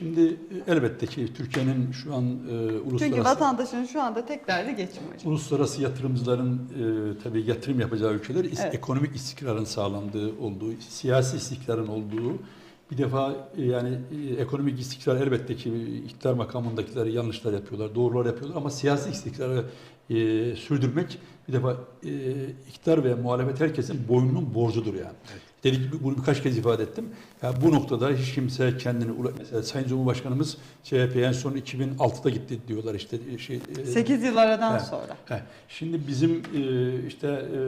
Şimdi e, elbette ki Türkiye'nin şu an e, uluslararası Çünkü vatandaşın şu anda tek derdi geçim hocam. uluslararası yatırımcıların e, tabii yatırım yapacağı ülkeler Evet. ekonomik istikrarın sağlandığı olduğu, siyasi istikrarın olduğu bir defa e, yani e, ekonomik istikrar elbette ki iktidar makamındakiler yanlışlar yapıyorlar, doğrular yapıyorlar ama siyasi istikrarı e, sürdürmek bir defa e, iktidar ve muhalefet herkesin boynunun borcudur yani. Dedik gibi bunu birkaç kez ifade ettim. Ya bu noktada hiç kimse kendini mesela Sayın Cumhurbaşkanımız CHP'ye en son 2006'da gitti diyorlar işte şey e, 8 yıl aradan Evet. sonra. He, Şimdi bizim e, işte e,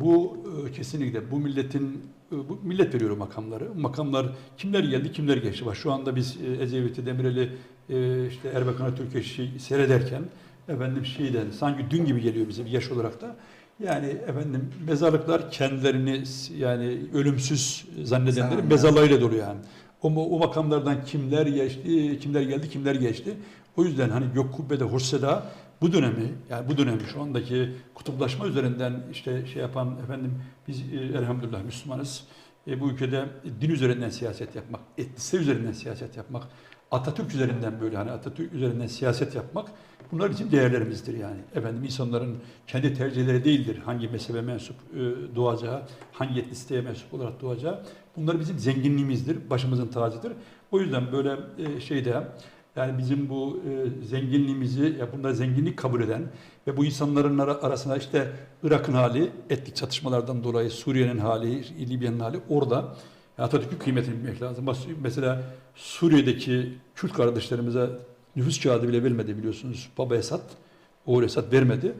bu e, kesinlikle bu milletin e, bu millet veriyor makamları. Makamlar kimler geldi kimler geçti. Bak şu anda biz e, Ecevit'i Demirel'i e, işte Erbakan'ı Türkeş'i seyrederken efendim şeyden sanki dün gibi geliyor bize bir yaş olarak da. Yani efendim mezarlıklar kendilerini yani ölümsüz zannedenlerin Zanneden. mezarlarıyla dolu yani. O, o makamlardan kimler geçti, kimler geldi, kimler geçti. O yüzden hani gök kubbede Hurseda bu dönemi yani bu dönemi şu andaki kutuplaşma üzerinden işte şey yapan efendim biz e, elhamdülillah Müslümanız. E, bu ülkede din üzerinden siyaset yapmak, etnisite üzerinden siyaset yapmak, Atatürk üzerinden böyle hani Atatürk üzerinden siyaset yapmak bunlar bizim değerlerimizdir yani. Efendim insanların kendi tercihleri değildir. Hangi mezhebe mensup e, doğacağı, hangi etnisiteye mensup olarak doğacağı. Bunlar bizim zenginliğimizdir, başımızın tacıdır. O yüzden böyle e, şeyde yani bizim bu e, zenginliğimizi, ya bunda zenginlik kabul eden ve bu insanların ara- arasında işte Irak'ın hali, etnik çatışmalardan dolayı Suriye'nin hali, Libya'nın hali orada Atatürk'ün kıymetini bilmek lazım. Mesela Suriye'deki Kürt kardeşlerimize nüfus kağıdı bile vermedi biliyorsunuz. Baba Esad, oğul Esad vermedi.